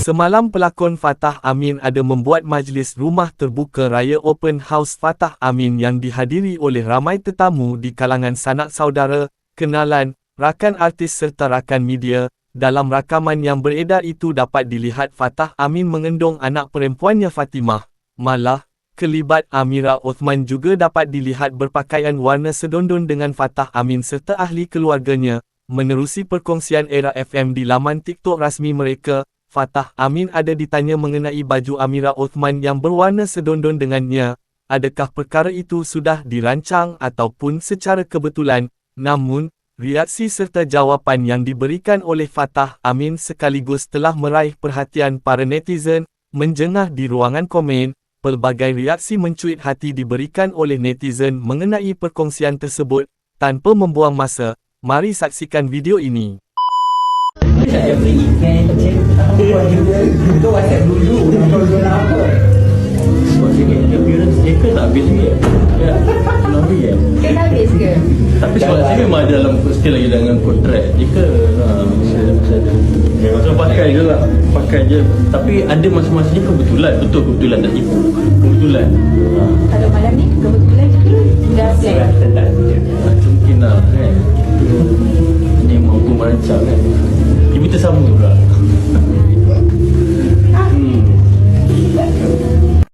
Semalam pelakon Fatah Amin ada membuat majlis rumah terbuka raya Open House Fatah Amin yang dihadiri oleh ramai tetamu di kalangan sanak saudara, kenalan, rakan artis serta rakan media. Dalam rakaman yang beredar itu dapat dilihat Fatah Amin mengendong anak perempuannya Fatimah. Malah, kelibat Amira Othman juga dapat dilihat berpakaian warna sedondon dengan Fatah Amin serta ahli keluarganya. Menerusi perkongsian era FM di laman TikTok rasmi mereka, Fatah Amin ada ditanya mengenai baju Amira Othman yang berwarna sedondon dengannya. Adakah perkara itu sudah dirancang ataupun secara kebetulan? Namun, reaksi serta jawapan yang diberikan oleh Fatah Amin sekaligus telah meraih perhatian para netizen. Menjengah di ruangan komen, pelbagai reaksi mencuit hati diberikan oleh netizen mengenai perkongsian tersebut. Tanpa membuang masa, mari saksikan video ini. Saya beri email cek apa juga Itu WhatsApp dulu dia nak apa Sebab sikit appearance dia ke tak habis sikit Ya, Nabi ya Kan habis ke? Tapi sebab saya memang ada dalam still lagi dengan kontrak Jika ha, saya, saya ada pakai je lah Pakai je Tapi ada masa-masa ni kebetulan Betul kebetulan tak tipu Kebetulan ha, Kalau malam ni kebetulan juga dah tak ha, Mungkin lah kan Ini mampu merancang kan 差不多了